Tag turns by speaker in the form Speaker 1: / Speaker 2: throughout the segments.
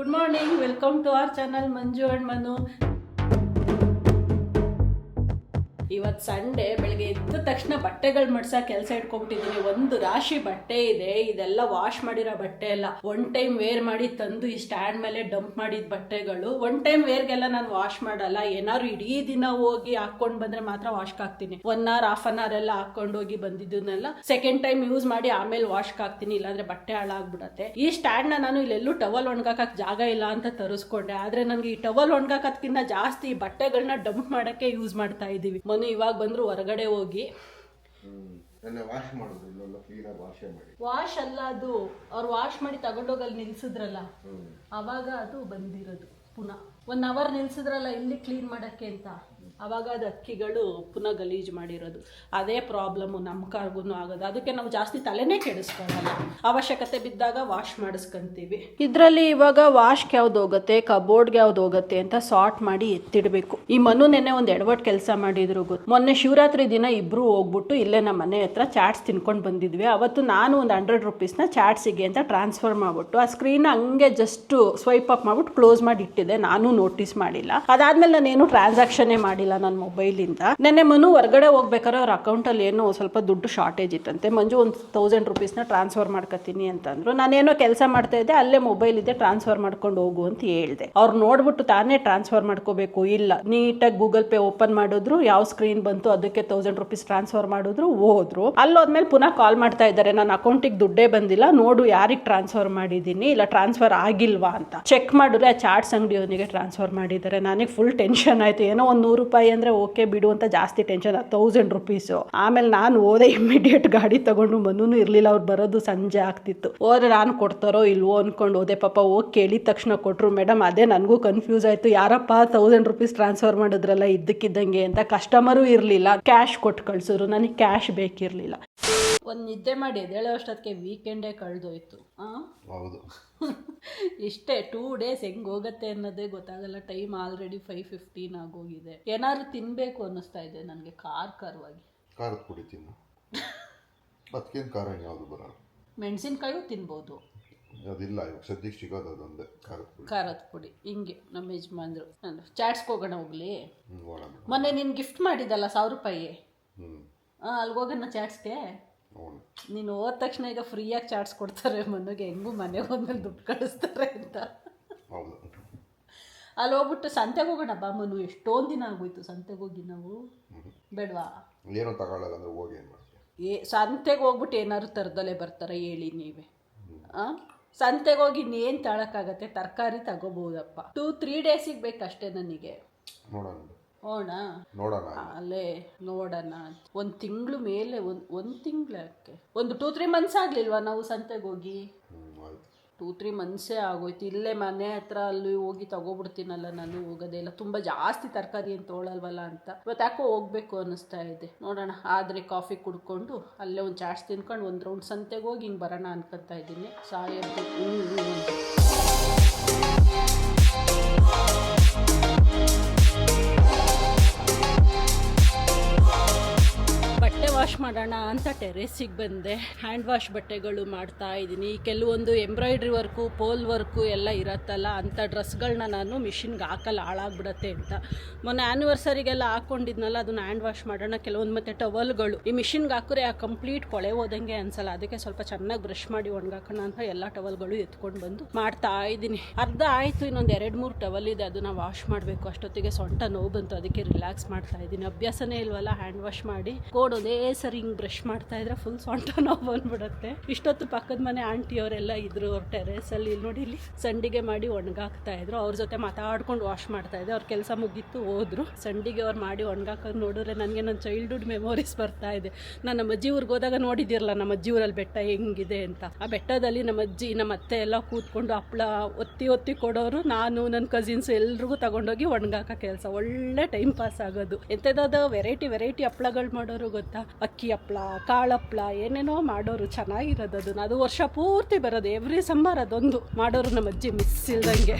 Speaker 1: Good morning, welcome to our channel Manju and Manu. ಇವತ್ತು Sunday ಬೆಳಗ್ಗೆ ಎದ್ದ ತಕ್ಷಣ ಬಟ್ಟೆಗಳು ಮಡ್ಸೋ ಕೆಲಸ ಇಟ್ಕೊಂಡ್ಬಿಟ್ಟಿದ್ದೀನಿ ಒಂದು ರಾಶಿ ಬಟ್ಟೆ ಇದೆ ಇದೆಲ್ಲ ವಾಶ್ ಮಾಡಿರೋ ಬಟ್ಟೆ ಎಲ್ಲ ಒನ್ ಟೈಮ್ ವೇರ್ ಮಾಡಿ ತಂದು ಈ ಸ್ಟ್ಯಾಂಡ್ ಮೇಲೆ ಡಂಪ್ ಮಾಡಿದ ಬಟ್ಟೆಗಳು ಒನ್ ಟೈಮ್ ವೇರ್ಗೆಲ್ಲ ನಾನು ವಾಶ್ ಮಾಡಲ್ಲ ಏನಾದ್ರು ಇಡೀ ದಿನ ಹೋಗಿ ಹಾಕೊಂಡ್ ಬಂದ್ರೆ ಮಾತ್ರ ವಾಶ್ ಹಾಕ್ತೀನಿ one hour half an hour ಎಲ್ಲ ಹಾಕೊಂಡು ಹೋಗಿ ಬಂದಿದ್ದನ್ನೆಲ್ಲ ಸೆಕೆಂಡ್ ಟೈಮ್ ಯೂಸ್ ಮಾಡಿ ಆಮೇಲೆ ವಾಶ್ ಹಾಕ್ತೀನಿ ಇಲ್ಲಾಂದ್ರೆ ಬಟ್ಟೆ ಹಾಳಾಗ್ಬಿಡತ್ತೆ ಈ ಸ್ಟ್ಯಾಂಡ್ ನ ನಾನು ಇಲ್ಲೆಲ್ಲೂ ಟವಲ್ ಒಣಗಾಕ ಜಾಗ ಇಲ್ಲ ಅಂತ ತರಿಸ್ಕೊಂಡೆ ಆದ್ರೆ ನನಗೆ ಈ ಟವಲ್ ಒಣಗಾಕೋದ್ಕಿಂತ ಜಾಸ್ತಿ ಬಟ್ಟೆಗಳನ್ನ ಡಂಪ್ ಮಾಡಕ್ಕೆ ಯೂಸ್ ಮಾಡ್ತಾ ಇದೀವಿ ಅವನು ಇವಾಗ ಬಂದ್ರು ಹೊರಗಡೆ ಹೋಗಿ
Speaker 2: ವಾಶ್ ಮಾಡಿ
Speaker 1: ವಾಶ್ ಅಲ್ಲ ಅದು ಅವ್ರು ವಾಶ್ ಮಾಡಿ ತಗೊಂಡೋಗಲ್ಲಿ ನಿಲ್ಸಿದ್ರಲ್ಲ ಅವಾಗ ಅದು ಬಂದಿರೋದು ಪುನಃ ಒನ್ ಅವರ್ ನಿಲ್ಸಿದ್ರಲ್ಲ ಇಲ್ಲಿ ಕ್ಲೀನ್ ಮಾಡಕ್ಕೆ ಅಂತ ಅವಾಗ ಅದು ಅಕ್ಕಿಗಳು ಪುನಃ ಗಲೀಜು ಮಾಡಿರೋದು ಅದೇ ಪ್ರಾಬ್ಲಮ್ಮು ನಮ್ಮ ಕಾರ್ಗೂ ಆಗೋದು ಅದಕ್ಕೆ ನಾವು ಜಾಸ್ತಿ ತಲೆನೇ ಕೆಡಿಸ್ಕೊಳ್ಳಲ್ಲ ಅವಶ್ಯಕತೆ ಬಿದ್ದಾಗ ವಾಶ್ ಮಾಡಿಸ್ಕೊಂತೀವಿ ಇದರಲ್ಲಿ ಇವಾಗ ವಾಶ್ಗೆ ಯಾವ್ದು ಹೋಗುತ್ತೆ ಕಬೋರ್ಡ್ಗೆ ಯಾವ್ದು ಹೋಗುತ್ತೆ ಅಂತ ಸಾರ್ಟ್ ಮಾಡಿ ಎತ್ತಿಡಬೇಕು ಈ ಮನು ನೆನ್ನೆ ಒಂದು ಎಡವಟ್ ಕೆಲಸ ಮಾಡಿದ್ರು ಗೊತ್ತು ಮೊನ್ನೆ ಶಿವರಾತ್ರಿ ದಿನ ಇಬ್ಬರು ಹೋಗ್ಬಿಟ್ಟು ಇಲ್ಲೇ ನಮ್ಮ ಮನೆ ಹತ್ರ ಚಾಟ್ಸ್ ತಿನ್ಕೊಂಡು ಬಂದಿದ್ವಿ ಅವತ್ತು ನಾನು ಒಂದು ಹಂಡ್ರೆಡ್ ರುಪೀಸ್ನ ಚಾಟ್ಸಿಗೆ ಅಂತ ಟ್ರಾನ್ಸ್ಫರ್ ಮಾಡಿಬಿಟ್ಟು ಆ ಸ್ಕ್ರೀನ್ ಹಂಗೆ ಜಸ್ಟ್ ಸ್ವೈಪ್ ಅಪ್ ಮಾಡಿಬಿಟ್ಟು ಕ್ಲೋಸ್ ಮಾಡಿ ಇಟ್ಟಿದೆ ನಾನು ನೋಟಿಸ್ ಮಾಡಿಲ್ಲ ಅದಾದ್ಮೇಲೆ ನಾನೇನು ಟ್ರಾನ್ಸಾಕ್ಷನ್ನೇ ಮಾಡಿಲ್ಲ ಇಲ್ಲ ನನ್ನ ಮೊಬೈಲಿಂದ ನೆನ್ನೆ ಮನು ಹೊರಗಡೆ ಹೋಗ್ಬೇಕಾದ್ರೆ ಅವ್ರ ಅಕೌಂಟಲ್ಲಿ ಏನೋ ಸ್ವಲ್ಪ ದುಡ್ಡು ಶಾರ್ಟೇಜ್ ಇತ್ತಂತೆ ಮಂಜು ಒಂದು ತೌಸಂಡ್ ನ ಟ್ರಾನ್ಸ್ಫರ್ ಮಾಡ್ಕೊತೀನಿ ಅಂತಂದ್ರು ನಾನೇನೋ ಕೆಲಸ ಮಾಡ್ತಾ ಇದ್ದೆ ಅಲ್ಲೇ ಮೊಬೈಲ್ ಇದೆ ಟ್ರಾನ್ಸ್ಫರ್ ಮಾಡ್ಕೊಂಡು ಹೋಗು ಅಂತ ಹೇಳಿದೆ ಅವ್ರು ನೋಡ್ಬಿಟ್ಟು ತಾನೇ ಟ್ರಾನ್ಸ್ಫರ್ ಮಾಡ್ಕೋಬೇಕು ಇಲ್ಲ ನೀಟಾಗಿ ಗೂಗಲ್ ಪೇ ಓಪನ್ ಮಾಡಿದ್ರು ಯಾವ ಸ್ಕ್ರೀನ್ ಬಂತು ಅದಕ್ಕೆ ತೌಸಂಡ್ ರುಪೀಸ್ ಟ್ರಾನ್ಸ್ಫರ್ ಮಾಡಿದ್ರು ಹೋದ್ರು ಅಲ್ಲೋದ್ಮೇಲೆ ಪುನಃ ಕಾಲ್ ಮಾಡ್ತಾ ಇದ್ದಾರೆ ನನ್ನ ಅಕೌಂಟಿಗೆ ದುಡ್ಡೇ ಬಂದಿಲ್ಲ ನೋಡು ಯಾರಿಗೆ ಟ್ರಾನ್ಸ್ಫರ್ ಮಾಡಿದೀನಿ ಇಲ್ಲ ಟ್ರಾನ್ಸ್ಫರ್ ಆಗಿಲ್ವಾ ಅಂತ ಚೆಕ್ ಮಾಡಿದ್ರೆ ಆ ಚಾಟ್ಸ್ ಅಂಗಡಿಯವನಿಗೆ ಟ್ರಾನ್ಸ್ಫರ್ ಮಾಡಿದ್ದಾರೆ ನನಗೆ ಫುಲ್ ಟೆನ್ಷನ್ ಆಯ್ತು ಏನೋ ಒಂದು ನೂರು ರೂಪಾಯಿ ರೂಪಾಯಿ ಅಂದರೆ ಓಕೆ ಬಿಡು ಅಂತ ಜಾಸ್ತಿ ಟೆನ್ಷನ್ ತೌಸಂಡ್ ರುಪೀಸು ಆಮೇಲೆ ನಾನು ಹೋದೆ ಇಮಿಡಿಯೇಟ್ ಗಾಡಿ ತಗೊಂಡು ಬಂದೂ ಇರಲಿಲ್ಲ ಅವ್ರು ಬರೋದು ಸಂಜೆ ಆಗ್ತಿತ್ತು ಹೋದ್ರೆ ನಾನು ಕೊಡ್ತಾರೋ ಇಲ್ವೋ ಅಂದ್ಕೊಂಡು ಹೋದೆ ಪಾಪ ಹೋಗಿ ಕೇಳಿದ ತಕ್ಷಣ ಕೊಟ್ಟರು ಮೇಡಮ್ ಅದೇ ನನಗೂ ಕನ್ಫ್ಯೂಸ್ ಆಯಿತು ಯಾರಪ್ಪ ತೌಸಂಡ್ ರುಪೀಸ್ ಟ್ರಾನ್ಸ್ಫರ್ ಮಾಡಿದ್ರಲ್ಲ ಇದ್ದಕ್ಕಿದ್ದಂಗೆ ಅಂತ ಕಸ್ಟಮರು ಇರಲಿಲ್ಲ ಕ್ಯಾಶ್ ಕೊಟ್ಟು ಕಳಿಸಿದ್ರು ನನಗೆ ಕ್ಯಾಶ್ ಬೇಕಿರಲಿಲ್ಲ ಒಂದು ನಿದ್ದೆ ಮಾಡಿ ಎದ್ದೇಳೋ ಅಷ್ಟೊತ್ತಿಗೆ ವೀಕೆಂಡೇ ಕಳೆದೋಯ್ತು
Speaker 2: ಹೌದು
Speaker 1: ಇಷ್ಟೇ ಟೂ ಡೇಸ್ ಹೆಂಗ್ ಹೋಗತ್ತೆ ಅನ್ನೋದೇ ಗೊತ್ತಾಗಲ್ಲ ಟೈಮ್ ಆಲ್ರೆಡಿ ಫೈವ್ ಫಿಫ್ಟೀನ್ ಆಗೋಗಿದೆ ಏನಾದ್ರು ತಿನ್ನಬೇಕು ಅನ್ನಿಸ್ತಾ ಇದೆ ನನಗೆ ಖಾರ ಖಾರವಾಗಿ
Speaker 2: ಖಾರದ ಪುಡಿ ತಿನ್ನು ಅದಕ್ಕೇನು ಖಾರ ಯಾವುದು
Speaker 1: ಮೆಣಸಿನ್ಕಾಯು ತಿನ್ಬೋದು
Speaker 2: ಅದಿಲ್ಲ ಇವಾಗ ಸದ್ಯಕ್ಕೆ ಸಿಗೋದು ಅದೊಂದೇ ಖಾರದ ಪುಡಿ
Speaker 1: ಖಾರದ ಪುಡಿ ಹಿಂಗೆ ನಮ್ಮ ಯಜಮಾನ್ರು ನಾನು ಚಾಟ್ಸ್ಕೋಗೋಣ ಹೋಗ್ಲಿ
Speaker 2: ಹೋಗೋಣ
Speaker 1: ಮೊನ್ನೆ ನಿನ್ನ ಗಿಫ್ಟ್ ಮಾಡಿದ್ದಲ್ಲ ಸಾವಿರ ರೂಪಾಯಿ ಹ್ಮ್. ಹೋಗೋಣ ಚಾಟ್ಸ್ಗೆ ನೀನು ಹೋದ ತಕ್ಷಣ ಈಗ ಫ್ರೀಯಾಗಿ ಚಾಟ್ಸ್ ಕೊಡ್ತಾರೆ ಮನೆಗೆ ಹೆಂಗೂ ಮನೆಗೆ ಹೋದ್ಮೇಲೆ ದುಡ್ಡು ಕಳಿಸ್ತಾರೆ ಅಂತ ಅಲ್ಲಿ ಹೋಗ್ಬಿಟ್ಟು ಸಂತೆಗೆ ಹೋಗೋಣ ಬಾ ಮನು ಎಷ್ಟೊಂದು ದಿನ ಆಗೋಯ್ತು ಸಂತೆಗೆ ಹೋಗಿ ನಾವು ಬೇಡವಾ
Speaker 2: ಏನು ಹೋಗಿ
Speaker 1: ಏ ಸಂತೆಗೆ ಹೋಗ್ಬಿಟ್ಟು ಏನಾದ್ರು ತರದಲ್ಲೇ ಬರ್ತಾರೆ ಹೇಳಿ ನೀವೇ ಹಾಂ ಸಂತೆಗೆ ಹೋಗಿ ಇನ್ನೇನು ತಗೊಳಕ್ಕಾಗತ್ತೆ ತರಕಾರಿ ತಗೋಬಹುದಪ್ಪ ಟೂ ತ್ರೀ ಡೇಸಿಗೆ ಬೇಕಷ್ಟೇ ನನಗೆ
Speaker 2: ನೋಡೋಣ
Speaker 1: ಹೋಣ
Speaker 2: ನೋಡೋಣ
Speaker 1: ಅಲ್ಲೇ ನೋಡೋಣ ಒಂದು ತಿಂಗಳು ಮೇಲೆ ಒಂದು ಒಂದು ಒಂದು ಟೂ ತ್ರೀ ಮಂತ್ಸ್ ಆಗಲಿಲ್ವಾ ನಾವು ಸಂತೆಗೆ ಹೋಗಿ ಟೂ ತ್ರೀ ಮಂತ್ಸೇ ಆಗೋಯ್ತು ಇಲ್ಲೇ ಮನೆ ಹತ್ರ ಅಲ್ಲಿ ಹೋಗಿ ತಗೋಬಿಡ್ತೀನಲ್ಲ ನಾನು ಹೋಗೋದೇ ಇಲ್ಲ ತುಂಬ ಜಾಸ್ತಿ ತರಕಾರಿ ಏನು ತೊಗೊಳಲ್ವಲ್ಲ ಅಂತ ಇವತ್ತು ಯಾಕೋ ಹೋಗ್ಬೇಕು ಅನಿಸ್ತಾ ಇದೆ ನೋಡೋಣ ಆದರೆ ಕಾಫಿ ಕುಡ್ಕೊಂಡು ಅಲ್ಲೇ ಒಂದು ಚಾಟ್ಸ್ ತಿನ್ಕೊಂಡು ಒಂದು ರೌಂಡ್ ಸಂತೆಗೆ ಹೋಗಿ ಹಿಂಗೆ ಬರೋಣ ಅನ್ಕೊತಾ ಇದ್ದೀನಿ ಹ್ಞೂ ಮಾಡೋಣ ಅಂತ ಟೆರೇಸಿಗೆ ಬಂದೆ ಹ್ಯಾಂಡ್ ವಾಶ್ ಬಟ್ಟೆಗಳು ಮಾಡ್ತಾ ಇದ್ದೀನಿ ಕೆಲವೊಂದು ಎಂಬ್ರಾಯ್ಡ್ರಿ ವರ್ಕು ಪೋಲ್ ವರ್ಕು ಎಲ್ಲ ಇರತ್ತಲ್ಲ ಅಂಥ ಡ್ರೆಸ್ಗಳನ್ನ ನಾನು ಮಿಷಿನ್ಗೆ ಹಾಕಲ್ಲ ಹಾಳಾಗ್ಬಿಡತ್ತೆ ಅಂತ ಮೊನ್ನೆ ಆ್ಯನಿವರ್ಸರಿಗೆಲ್ಲ ಹಾಕೊಂಡಿದ್ನಲ್ಲ ಅದನ್ನ ಹ್ಯಾಂಡ್ ವಾಶ್ ಮಾಡೋಣ ಕೆಲವೊಂದು ಮತ್ತೆ ಟವಲ್ಗಳು ಈ ಮಿಷಿನ್ಗೆ ಹಾಕಿದ್ರೆ ಆ ಕಂಪ್ಲೀಟ್ ಕೊಳೆ ಹೋದಂಗೆ ಅನ್ಸಲ್ಲ ಅದಕ್ಕೆ ಸ್ವಲ್ಪ ಚೆನ್ನಾಗಿ ಬ್ರಷ್ ಮಾಡಿ ಒಣಗಾಕೋಣ ಅಂತ ಎಲ್ಲ ಟವಲ್ಗಳು ಎತ್ಕೊಂಡು ಬಂದು ಮಾಡ್ತಾ ಇದ್ದೀನಿ ಅರ್ಧ ಆಯಿತು ಇನ್ನೊಂದು ಎರಡು ಮೂರು ಟವಲ್ ಇದೆ ಅದನ್ನ ವಾಶ್ ಮಾಡಬೇಕು ಅಷ್ಟೊತ್ತಿಗೆ ಸೊಂಟ ನೋವು ಬಂತು ಅದಕ್ಕೆ ರಿಲ್ಯಾಕ್ಸ್ ಮಾಡ್ತಾ ಇದ್ದೀನಿ ಅಭ್ಯಾಸನೇ ಇಲ್ವಲ್ಲ ಹ್ಯಾಂಡ್ ವಾಶ್ ಮಾಡಿ ಕೋಡ್ ಒಂದೇ ಸರಿ ಹಿಂಗೆ ಬ್ರಷ್ ಮಾಡ್ತಾ ಇದ್ರೆ ಫುಲ್ ಸೊಂಟ ನೋವು ಬಂದ್ಬಿಡುತ್ತೆ ಇಷ್ಟೊತ್ತು ಪಕ್ಕದ ಮನೆ ಆಂಟಿ ಅವರೆಲ್ಲ ಇದ್ರು ಅವ್ರ ಟೆರೆಸಲ್ಲಿ ಇಲ್ಲಿ ನೋಡಿ ಇಲ್ಲಿ ಸಂಡಿಗೆ ಮಾಡಿ ಒಣಗಾಕ್ತಾ ಇದ್ರು ಅವ್ರ ಜೊತೆ ಮಾತಾಡ್ಕೊಂಡು ವಾಶ್ ಮಾಡ್ತಾ ಇದ್ದೆ ಅವ್ರ ಕೆಲಸ ಮುಗಿತ್ತು ಹೋದ್ರು ಸಂಡಿಗೆ ಅವ್ರು ಮಾಡಿ ಒಣಗಾಕೋದು ನೋಡಿದ್ರೆ ನನಗೆ ನನ್ನ ಚೈಲ್ಡ್ಹುಡ್ ಮೆಮೊರೀಸ್ ಬರ್ತಾ ಇದೆ ನಾನು ನಮ್ಮ ಅಜ್ಜಿ ಊರಿಗೆ ಹೋದಾಗ ನೋಡಿದಿರಲ್ಲ ನಮ್ಮ ಅಜ್ಜಿ ಊರಲ್ಲಿ ಬೆಟ್ಟ ಹೆಂಗಿದೆ ಅಂತ ಆ ಬೆಟ್ಟದಲ್ಲಿ ನಮ್ಮ ಅಜ್ಜಿ ನಮ್ಮ ಅತ್ತೆ ಎಲ್ಲ ಕೂತ್ಕೊಂಡು ಹಪ್ಪಳ ಒತ್ತಿ ಒತ್ತಿ ಕೊಡೋರು ನಾನು ನನ್ನ ಕಸಿನ್ಸ್ ಎಲ್ರಿಗೂ ತಗೊಂಡೋಗಿ ಒಣಗಾಕ ಕೆಲಸ ಒಳ್ಳೆ ಟೈಮ್ ಪಾಸ್ ಆಗೋದು ಎಂಥದಾದ ವೆರೈಟಿ ವೆರೈಟಿ ಹಪ್ಪಳಗಳು ಮಾಡೋರು ಗೊತ್ತಾ ಅಕ್ಕಿ ಹಪ್ಳ ಕಾಳಪ್ಳ ಏನೇನೋ ಮಾಡೋರು ಚೆನ್ನಾಗಿರೋದು ಅದನ್ನ ಅದು ವರ್ಷ ಪೂರ್ತಿ ಬರೋದು ಎವ್ರಿ ಸಮ್ಮರ್ ಅದೊಂದು ಮಾಡೋರು ನಮ್ಮ ಅಜ್ಜಿ ಮಿಸ್ ಇಲ್ದಂಗೆ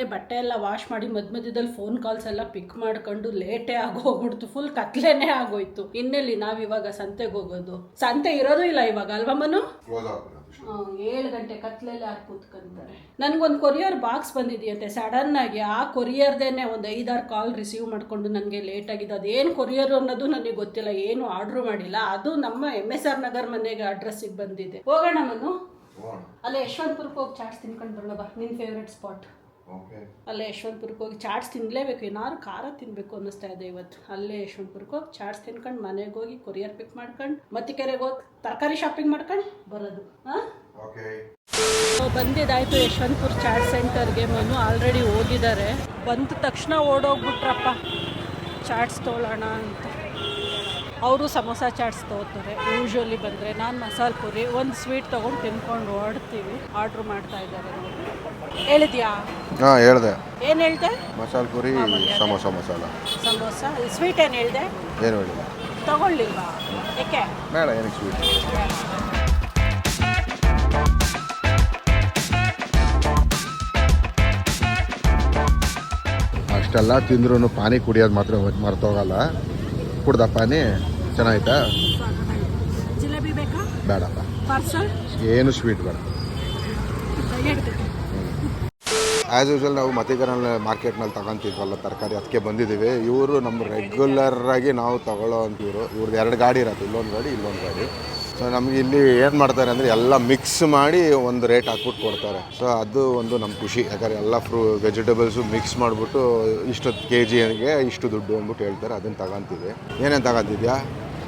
Speaker 1: ಕಡೆ ಬಟ್ಟೆ ಎಲ್ಲ ವಾಶ್ ಮಾಡಿ ಮಧ್ಯ ಮಧ್ಯದಲ್ಲಿ ಫೋನ್ ಕಾಲ್ಸ್ ಎಲ್ಲ ಪಿಕ್ ಮಾಡ್ಕೊಂಡು ಲೇಟೇ ಆಗೋಗ್ಬಿಡ್ತು ಫುಲ್ ಕತ್ಲೇನೆ ಆಗೋಯ್ತು ಇನ್ನೆಲ್ಲಿ ನಾವಿವಾಗ ಸಂತೆಗೆ ಹೋಗೋದು ಸಂತೆ ಇರೋದು ಇಲ್ಲ ಇವಾಗ ಅಲ್ವಾ ಮನು ಏಳು ಗಂಟೆ ಕತ್ಲೆಲ್ಲ ಹಾಕಿ ಕೂತ್ಕೊಂತಾರೆ ನನ್ಗೊಂದು ಕೊರಿಯರ್ ಬಾಕ್ಸ್ ಬಂದಿದೆಯಂತೆ ಸಡನ್ ಆಗಿ ಆ ಕೊರಿಯರ್ದೇನೆ ಒಂದು ಐದಾರು ಕಾಲ್ ರಿಸೀವ್ ಮಾಡಿಕೊಂಡು ನನಗೆ ಲೇಟ್ ಆಗಿದೆ ಅದೇನು ಕೊರಿಯರ್ ಅನ್ನೋದು ನನಗೆ ಗೊತ್ತಿಲ್ಲ ಏನು ಆರ್ಡರ್ ಮಾಡಿಲ್ಲ ಅದು ನಮ್ಮ ಎಮ್ ಎಸ್ ಆರ್ ನಗರ್ ಮನೆಗೆ ಅಡ್ರೆಸ್ಸಿಗೆ ಬಂದಿದೆ ಹೋಗೋಣ ಮನು ಅಲ್ಲೇ ಯಶವಂತಪುರಕ್ಕೆ ಹೋಗಿ ಚಾಟ್ಸ್ ತಿನ್ಕೊಂಡು ಬರೋಣ ಬಾ ನಿನ್ನ ಫೇವ್ರೆಟ್ ಸ್ಪಾಟ್ ಅಲ್ಲೇ ಯಶವಂತಪುರಕ್ಕೆ ಹೋಗಿ ಚಾಟ್ಸ್ ತಿನ್ನಲೇಬೇಕು ಏನಾದ್ರು ಖಾರ ತಿನ್ನಬೇಕು ಅನ್ನಿಸ್ತಾ ಇದೆ ಇವತ್ತು ಅಲ್ಲೇ ಯಶವಂತಪುರಕ್ಕೆ ಹೋಗಿ ಚಾಟ್ಸ್ ತಿನ್ಕೊಂಡು ಮನೆಗೆ ಹೋಗಿ ಕೊರಿಯರ್ ಪಿಕ್ ಮಾಡ್ಕೊಂಡು ಮತ್ತೆ ಕೆರೆಗೆ ಹೋಗಿ ತರಕಾರಿ ಶಾಪಿಂಗ್ ಮಾಡ್ಕೊಂಡು ಬರೋದು ಹಾಂ ಬಂದಿದ್ದಾಯ್ತು ಯಶವಂತಪುರ ಚಾಟ್ ಸೆಂಟರ್ಗೆ ಮನು ಆಲ್ರೆಡಿ ಹೋಗಿದ್ದಾರೆ ಬಂದ ತಕ್ಷಣ ಓಡೋಗ್ಬಿಟ್ರಪ್ಪ ಚಾಟ್ಸ್ ತೊಗೊಳ್ಳೋಣ ಅಂತ ಅವರು ಸಮೋಸ ಚಾಟ್ಸ್ ತಗೋತಾರೆ ಯೂಶ್ವಲಿ ಬಂದರೆ ನಾನು ಮಸಾಲೆ ಪುರಿ ಒಂದು ಸ್ವೀಟ್ ತೊಗೊಂಡು ತಿನ್ಕೊಂಡು ಓಡ್ತೀವಿ ಆರ್ಡ್ರ್ ಮಾಡ್ತಾ ಇದ್ದಾರೆ ಹೇಳಿದ್ಯಾ
Speaker 2: ಹಾ ಹೇಳ್ದೆ
Speaker 1: ಏನು ಹೇಳ್ದೆ
Speaker 2: ಮಸಾಲ ಪುರಿ ಸಮೋಸ ಮಸಾಲ
Speaker 1: ಸಮೋಸ ಸ್ವೀಟ್ ಏನು ಹೇಳ್ದೆ
Speaker 2: ಏನು ಹೇಳಿಲ್ಲ
Speaker 1: ತಗೊಳ್ಳಿಲ್ವಾ ಏಕೆ
Speaker 2: ಬೇಡ ಏನಕ್ಕೆ ಸ್ವೀಟ್ ಅಷ್ಟೆಲ್ಲ ತಿಂದ್ರು ಪಾನಿ ಕುಡಿಯೋದು ಮಾತ್ರ ಮರ್ತೋಗಲ್ಲ ಕುಡ್ದ ಪಾನಿ ಚೆನ್ನಾಯ್ತಾ ಬೇಡಪ್ಪ ಏನು ಸ್ವೀಟ್ ಬೇಡ ಆ್ಯಸ್ ಯೂಶ್ವಲ್ ನಾವು ಮಾರ್ಕೆಟ್ ಮಾರ್ಕೆಟ್ನಲ್ಲಿ ತಗೊತಿದ್ವಲ್ಲ ತರಕಾರಿ ಅದಕ್ಕೆ ಬಂದಿದ್ದೀವಿ ಇವರು ನಮ್ಮ ಆಗಿ ನಾವು ತಗೊಳ್ಳೋ ಇವರು ಇವ್ರದ್ದು ಎರಡು ಗಾಡಿ ಇರತ್ತೆ ಇಲ್ಲೊಂದು ಗಾಡಿ ಇಲ್ಲೊಂದು ಗಾಡಿ ಸೊ ನಮಗೆ ಇಲ್ಲಿ ಏನು ಮಾಡ್ತಾರೆ ಅಂದರೆ ಎಲ್ಲ ಮಿಕ್ಸ್ ಮಾಡಿ ಒಂದು ರೇಟ್ ಹಾಕ್ಬಿಟ್ಟು ಕೊಡ್ತಾರೆ ಸೊ ಅದು ಒಂದು ನಮ್ಮ ಖುಷಿ ಯಾಕಂದರೆ ಎಲ್ಲ ಫ್ರೂ ವೆಜಿಟೇಬಲ್ಸು ಮಿಕ್ಸ್ ಮಾಡಿಬಿಟ್ಟು ಇಷ್ಟು ಕೆ ಜಿಗೆ ಇಷ್ಟು ದುಡ್ಡು ಅಂದ್ಬಿಟ್ಟು ಹೇಳ್ತಾರೆ ಅದನ್ನು ತಗೊಂತೀವಿ ಏನೇನು ತಗೊಂತಿದ್ಯಾ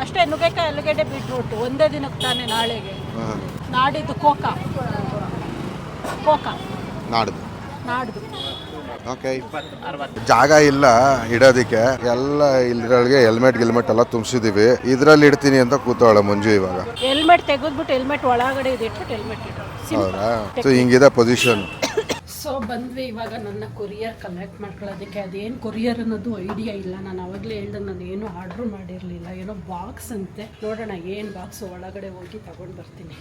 Speaker 1: ಅಷ್ಟೇ ನುಗ್ಗೆಕಾಯಿ ಆಲೂಗಡ್ಡೆ ಬೀಟ್ರೂಟ್ ಒಂದೇ ದಿನಕ್ಕೆ ತಾನೇ ನಾಳೆಗೆ ನಾಡಿದ್ದು ಕೋಕ ಕೋಕ ನಾಡಿದ್ದು
Speaker 2: ಓಕೆ ಜಾಗ ಇಲ್ಲ ಇಡೋದಿಕ್ಕೆ ಎಲ್ಲ ಇದ್ರೊಳಗೆ ಹೆಲ್ಮೆಟ್ ಗಿಲ್ಮೆಟ್ ಎಲ್ಲ ತುಂಬಿಸಿದೀವಿ ಇದ್ರಲ್ಲಿ ಇಡ್ತೀನಿ ಅಂತ ಕೂತವಳೆ ಮಂಜು ಇವಾಗ
Speaker 1: ಹೆಲ್ಮೆಟ್ ತೆಗೆದ್ಬಿಟ್ಟು ಹೆಲ್ಮೆಟ್ ಒಳಗಡೆ ಇದು ಹೆಲ್ಮೆಟ್
Speaker 2: ಹೌದಾ ಸೊ ಹಿಂಗಿದೆ ಪೊಸಿಷನ್
Speaker 1: ಸೊ ಬಂದ್ವಿ ಇವಾಗ ನನ್ನ ಕೊರಿಯರ್ ಕಲೆಕ್ಟ್ ಮಾಡ್ಕೊಳ್ಳೋದಕ್ಕೆ ಅದೇನು ಕೊರಿಯರ್ ಅನ್ನೋದು ಐಡಿಯಾ ಇಲ್ಲ ನಾನು ಅವಾಗಲೇ ಹೇಳ್ದಂಗೆ ನಾನು ಏನು ಆರ್ಡ್ರ್ ಮಾಡಿರಲಿಲ್ಲ ಏನೋ ಬಾಕ್ಸ್ ಅಂತೆ ನೋಡೋಣ ಏನು ಬಾಕ್ಸ್ ಒಳಗಡೆ ಹೋಗಿ ತಗೊಂಡು ಬರ್ತೀನಿ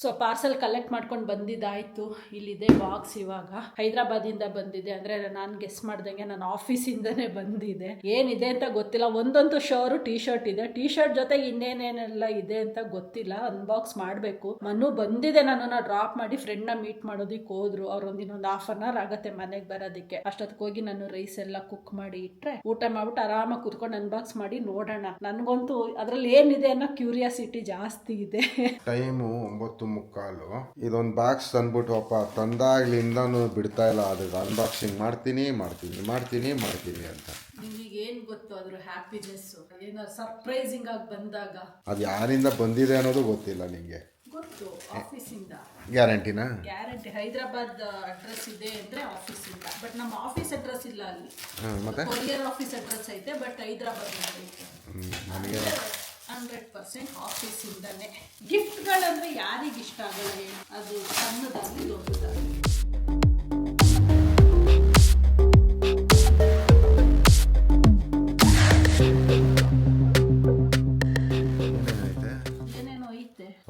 Speaker 1: ಸೊ ಪಾರ್ಸಲ್ ಕಲೆಕ್ಟ್ ಮಾಡ್ಕೊಂಡು ಬಂದಿದ್ದಾಯಿತು ಇಲ್ಲಿದೆ ಬಾಕ್ಸ್ ಇವಾಗ ಹೈದರಾಬಾದಿಂದ ಬಂದಿದೆ ಅಂದರೆ ನಾನು ಗೆಸ್ ಮಾಡ್ದಂಗೆ ನಾನು ಆಫೀಸಿಂದನೇ ಬಂದಿದೆ ಏನಿದೆ ಅಂತ ಗೊತ್ತಿಲ್ಲ ಒಂದೊಂದು ಶೋರು ಟೀ ಶರ್ಟ್ ಇದೆ ಟೀ ಶರ್ಟ್ ಜೊತೆ ಇನ್ನೇನೇನೆಲ್ಲ ಇದೆ ಅಂತ ಗೊತ್ತಿಲ್ಲ ಅನ್ಬಾಕ್ಸ್ ಮಾಡಬೇಕು ಮನು ಬಂದಿದೆ ನಾ ಡ್ರಾಪ್ ಮಾಡಿ ಫ್ರೆಂಡ್ನ ಮೀಟ್ ಮಾಡೋದಕ್ಕೆ ಹೋದ್ರು ಅವ್ರೊಂದು ಇನ್ನೊಂದು ಹಾಫ್ ಅನ್ ಅವರ್ ಆಗುತ್ತೆ ಮನೆಗೆ ಬರೋದಕ್ಕೆ ಅಷ್ಟೊತ್ತಿಗೆ ಹೋಗಿ ನಾನು ರೈಸ್ ಎಲ್ಲ ಕುಕ್ ಮಾಡಿ ಇಟ್ಟರೆ ಊಟ ಮಾಡ್ಬಿಟ್ಟು ಆರಾಮಾಗಿ ಕುತ್ಕೊಂಡು ಅನ್ಬಾಕ್ಸ್ ಮಾಡಿ ನೋಡೋಣ ನನಗಂತೂ ಅದರಲ್ಲಿ ಏನಿದೆ ಅನ್ನೋ ಕ್ಯೂರಿಯಾಸಿಟಿ ಜಾಸ್ತಿ ಇದೆ
Speaker 2: ಟೈಮು ಒಂಬತ್ತು ಮುಕ್ಕಾಲು ಇದೊಂದು ಬಾಕ್ಸ್ ತಂದ್ಬಿಟ್ಟು ಅಪ್ಪ ತಂದಾಗ್ಲಿಂದನೂ ಬಿಡ್ತಾ ಇಲ್ಲ ಅದ್ರ ಅನ್ಬಾಕ್ಸಿಂಗ್ ಮಾಡ್ತೀನಿ ಮಾಡ್ತೀನಿ ಮಾಡ್ತೀನಿ ಮಾಡ್ತೀನಿ ಅಂತ
Speaker 1: ನಿಮಗೆ ಏನು ಗೊತ್ತು ಅದ್ರ ಹ್ಯಾಪಿನೆಸ್ ಏನೋ ಸರ್ಪ್ರೈಸಿಂಗ್ ಆಗಿ ಬಂದಾಗ
Speaker 2: ಅದು ಯಾರಿಂದ ಬಂದಿದೆ ಅನ್ನೋದು ಗೊತ್ತಿಲ್ಲ ನಿಮಗೆ
Speaker 1: ಗೊತ್ತು ಆಫೀಸಿಂದ
Speaker 2: ಗ್ಯಾರಂಟಿನಾ
Speaker 1: ಗ್ಯಾರಂಟಿ ಹೈದರಾಬಾದ್ ಅಡ್ರೆಸ್ ಇದೆ ಅಂದ್ರೆ ಆಫೀಸಿಂದ ಬಟ್ ನಮ್ಮ ಆಫೀಸ್ ಅಡ್ರೆಸ್ ಇಲ್ಲ ಅಲ್ಲಿ
Speaker 2: ಮತ್ತೆ
Speaker 1: ಕೊರಿಯರ್ ಆಫೀಸ್ ಅಡ್ರೆಸ್ ಐತೆ ಬಟ್ ಹೈದರಾಬಾದ್
Speaker 2: ನನಗೆ
Speaker 1: ಹಂಡ್ರೆಡ್ ಪರ್ಸೆಂಟ್ ಆಫೀಸಿಂದನೇ ಗಿಫ್ಟ್ಗಳಂದರೆ ಯಾರಿಗೆ ಇಷ್ಟ ಆಗಲ್ಲ ಅದು ಸಣ್ಣದಾಗಲಿ ದೊಡ್ಡದಾಗಲಿ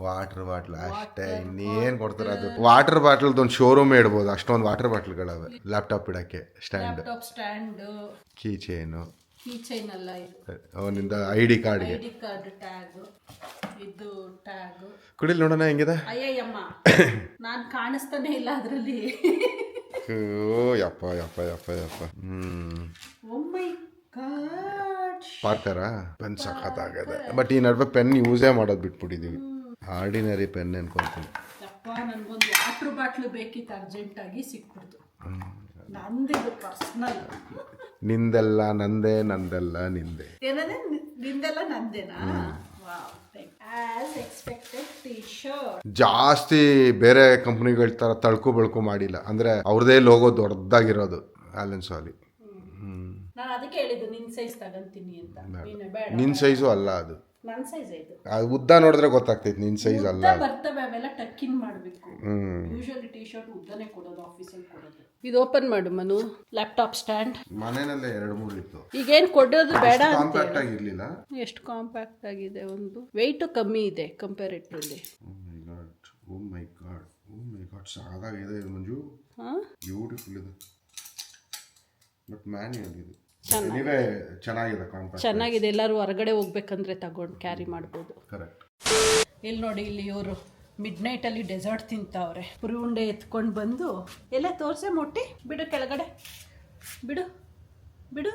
Speaker 2: ವಾಟರ್ ಬಾಟ್ಲ್ ಅಷ್ಟೇ ಇನ್ನೇನು ಕೊಡ್ತಾರೆ ಅದು ವಾಟರ್ ಬಾಟ್ಲ್ದು ಒಂದು ಶೋರೂಮ್ ಇಡ್ಬೋದು ಅಷ್ಟೊಂದು ವಾಟರ್ ಬಾಟ್ಲ್ಗಳವೆ laptop ಇಡಕ್ಕೆ stand
Speaker 1: stand
Speaker 2: key chain
Speaker 1: keychain ಅಲ್ಲ ಇದು
Speaker 2: ಅವನಿಂದ ಐಡಿ ಕಾರ್ಡ್ ಕಾರ್ಡ್ಗೆ
Speaker 1: ಐ ಕಾರ್ಡ್ ಟ್ಯಾಗ್ ಇದು ಟ್ಯಾಗ್
Speaker 2: ಕುಡಿಲ್ ನೋಡೋಣ ಹೆಂಗಿದೆ
Speaker 1: ಅಯ್ಯಯ್ಯಮ್ಮ ನಾನು ಕಾಣಿಸ್ತಾನೆ ಇಲ್ಲ ಅದರಲ್ಲಿ
Speaker 2: ಓ ಯಪ್ಪ ಯಪ್ಪ ಯಪ್ಪ ಯಪ್ಪ ಹ್ಮ್
Speaker 1: ಓ ಮೈ ಗಾಡ್
Speaker 2: ಪಾತರ ಪೆನ್ ಸಖತ್ತಾಗದೆ ಬಟ್ ಈ ನಡುವೆ ಪೆನ್ ಯೂಸೇ ಮಾಡೋದು ಬಿಟ್ಬಿಟ್ಟಿದ್ದೀವಿ ಆರ್ಡಿನರಿ ಪೆನ್ ಅನ್ಕೊಂತೀನಿ
Speaker 1: ಯಪ್ಪ ನನಗೊಂದು ವಾಟರ್ ಬಾಟ್ಲು ಬೇಕಿತ್ತು ಅರ್ಜೆಂಟಾಗಿ ಸಿಕ್ಬಿಡ್ತು ನಂದಿದು ಪರ್ಸ್ನಲ್
Speaker 2: ನಿಂದೆಲ್ಲ ನಂದೆ ನಂದೆಲ್ಲ ನಿಂದೆ ಜಾಸ್ತಿ ಬೇರೆ ಕಂಪ್ನಿಗಳ ತರ ತಳ್ಕು ಬಳ್ಕು ಮಾಡಿಲ್ಲ ಅಂದ್ರೆ ಅವ್ರದೇ ಲೋಗೋ ದೊಡ್ಡದಾಗಿರೋದು ಆಲನ್ ಸಾಲಿ
Speaker 1: ನಿನ್ ಸೈಜು
Speaker 2: ಅಲ್ಲ ಅದು
Speaker 1: ನನ್ನ ಸೈಜ್ ಇದು
Speaker 2: ಉದ್ದ ನೋಡಿದ್ರೆ ಗೊತ್ತಾಗ್ತೈತೆ ನಿನ್ನ ಸೈಜ್ ಅಲ್ಲ
Speaker 1: ಉದ್ದ ಬರ್ತವೆ ಅವೆಲ್ಲ ಟಕ್ಕಿನ್ ಮಾಡಬೇಕು ಯೂಶುವಲಿ ಟಿ ಶರ್ಟ್ ಉದ್ದನೇ ಕೊಡೋದು ಆಫೀಸಲ್ಲಿ ಕೊಡೋದು ಇದು ಓಪನ್ ಮಾಡು ಮನು ಲ್ಯಾಪ್ಟಾಪ್ ಸ್ಟ್ಯಾಂಡ್
Speaker 2: ಮನೆಯಲ್ಲೇ ಎರಡು ಮೂರು ಇತ್ತು
Speaker 1: ಈಗೇನು ಕೊಡೋದು ಬೇಡ
Speaker 2: ಕಾಂಪ್ಯಾಕ್ಟ್ ಆಗಿರಲಿಲ್ಲ
Speaker 1: ಎಷ್ಟು ಕಾಂಪ್ಯಾಕ್ಟ್ ಆಗಿದೆ ಒಂದು ವೆಯ್ಟು ಕಮ್ಮಿ ಇದೆ comparatively
Speaker 2: oh my god oh my god ಸಾಕಾಗಿದೆ ಮಂಜು ಬ್ಯೂಟಿಫುಲ್ ಇದೆ ಬಟ್ ಮ್ಯಾನ್ಯಲ್ ಇದೆ ಚೆನ್ನಾಗಿದೆ
Speaker 1: ಚೆನ್ನಾಗಿದೆ ಎಲ್ಲರೂ ಹೊರಗಡೆ ಹೋಗ್ಬೇಕಂದ್ರೆ ತಗೊಂಡು ಕ್ಯಾರಿ ಮಾಡ್ಬೋದು ಇಲ್ಲಿ ನೋಡಿ ಇಲ್ಲಿ ಇವರು ಮಿಡ್ ನೈಟ್ ಅಲ್ಲಿ ಡೆಸರ್ಟ್ ತಿಂತಾವ್ರೆ ಉರಿ ಉಂಡೆ ಎತ್ಕೊಂಡು ಬಂದು ಎಲ್ಲ ತೋರ್ಸೆ ಮುಟ್ಟಿ ಬಿಡು ಕೆಳಗಡೆ ಬಿಡು ಬಿಡು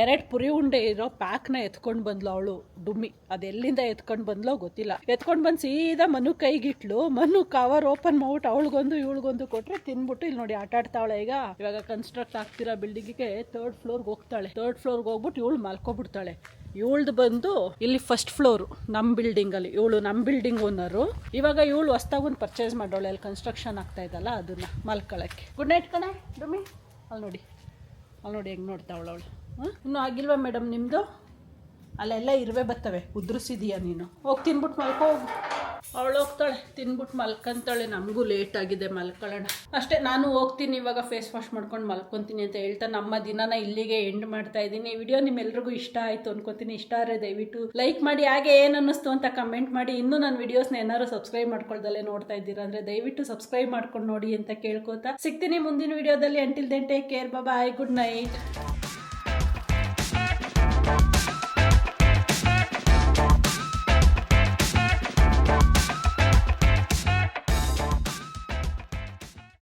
Speaker 1: ಎರಡು ಪುರಿ ಉಂಡೆ ಇರೋ ಪ್ಯಾಕ್ನ ಎತ್ಕೊಂಡ್ ಬಂದ್ಲು ಅವಳು ಡುಮ್ಮಿ ಅದೆಲ್ಲಿಂದ ಎತ್ಕೊಂಡ್ ಬಂದ್ಲೋ ಗೊತ್ತಿಲ್ಲ ಎತ್ಕೊಂಡ್ ಬಂದ್ ಸೀದಾ ಮನು ಕೈಗಿಟ್ಲು ಮನು ಕವರ್ ಓಪನ್ ಮಾಡ್ಬಿಟ್ಟು ಅವಳಗೊಂದು ಇವಳಗೊಂದು ಕೊಟ್ರೆ ತಿನ್ಬಿಟ್ಟು ಇಲ್ಲಿ ನೋಡಿ ಆಟ ಆಡ್ತಾವಳೆ ಈಗ ಇವಾಗ ಕನ್ಸ್ಟ್ರಕ್ಟ್ ಆಗ್ತಿರೋ ಬಿಲ್ಡಿಂಗಿಗೆ ತರ್ಡ್ ಫ್ಲೋರ್ಗೆ ಹೋಗ್ತಾಳೆ ತರ್ಡ್ ಫ್ಲೋರ್ಗೆ ಹೋಗ್ಬಿಟ್ಟು ಇವಳು ಮಲ್ಕೊಬಿಡ್ತಾಳೆ ಇವಳ್ದು ಬಂದು ಇಲ್ಲಿ ಫಸ್ಟ್ ಫ್ಲೋರು ನಮ್ಮ ಬಿಲ್ಡಿಂಗಲ್ಲಿ ಇವಳು ನಮ್ಮ ಬಿಲ್ಡಿಂಗ್ ಓನರು ಇವಾಗ ಇವಳು ಒಂದು ಪರ್ಚೇಸ್ ಮಾಡೋಳು ಅಲ್ಲಿ ಕನ್ಸ್ಟ್ರಕ್ಷನ್ ಆಗ್ತಾ ಇದಲ್ಲ ಅದನ್ನು ಮಲ್ಕೊಳ್ಳೋಕ್ಕೆ ಗುಡ್ ನೈಟ್ ಕಣೆ ಡುಮಿ ಅಲ್ಲಿ ನೋಡಿ ಅಲ್ಲಿ ನೋಡಿ ಹೆಂಗೆ ನೋಡ್ತಾವಳು ಅವಳು ಹ್ಞೂ ಇನ್ನೂ ಆಗಿಲ್ವಾ ಮೇಡಮ್ ನಿಮ್ಮದು ಅಲ್ಲೆಲ್ಲ ಇರುವೆ ಬರ್ತವೆ ಉದುರಿಸಿದೀಯಾ ನೀನು ಹೋಗಿ ತಿನ್ಬಿಟ್ಟು ಮಲ್ಕೋ ಹೋಗ್ತಾಳೆ ತಿನ್ಬಿಟ್ಟು ಮಲ್ಕೊಂತಾಳೆ ನಮಗೂ ಲೇಟ್ ಆಗಿದೆ ಮಲ್ಕೊಳ್ಳೋಣ ಅಷ್ಟೇ ನಾನು ಹೋಗ್ತೀನಿ ಇವಾಗ ಫೇಸ್ ವಾಶ್ ಮಾಡ್ಕೊಂಡು ಮಲ್ಕೊತೀನಿ ಅಂತ ಹೇಳ್ತಾ ನಮ್ಮ ದಿನನ ಇಲ್ಲಿಗೆ ಎಂಡ್ ಮಾಡ್ತಾ ಇದ್ದೀನಿ ವಿಡಿಯೋ ನಿಮ್ಮೆಲ್ರಿಗೂ ಇಷ್ಟ ಆಯಿತು ಅನ್ಕೋತೀನಿ ಇಷ್ಟ ಆದರೆ ದಯವಿಟ್ಟು ಲೈಕ್ ಮಾಡಿ ಹಾಗೆ ಏನು ಅನ್ನಿಸ್ತು ಅಂತ ಕಮೆಂಟ್ ಮಾಡಿ ಇನ್ನೂ ನನ್ನ ವಿಡಿಯೋಸ್ನ ಏನಾದ್ರು ಸಬ್ಸ್ಕ್ರೈಬ್ ಮಾಡ್ಕೊಳ್ದಲ್ಲೇ ನೋಡ್ತಾ ಇದ್ದೀರಾ ಅಂದರೆ ದಯವಿಟ್ಟು ಸಬ್ಸ್ಕ್ರೈಬ್ ಮಾಡ್ಕೊಂಡು ನೋಡಿ ಅಂತ ಕೇಳ್ಕೊತಾ ಸಿಗ್ತೀನಿ ಮುಂದಿನ ವಿಡಿಯೋದಲ್ಲಿ until then take care bye good night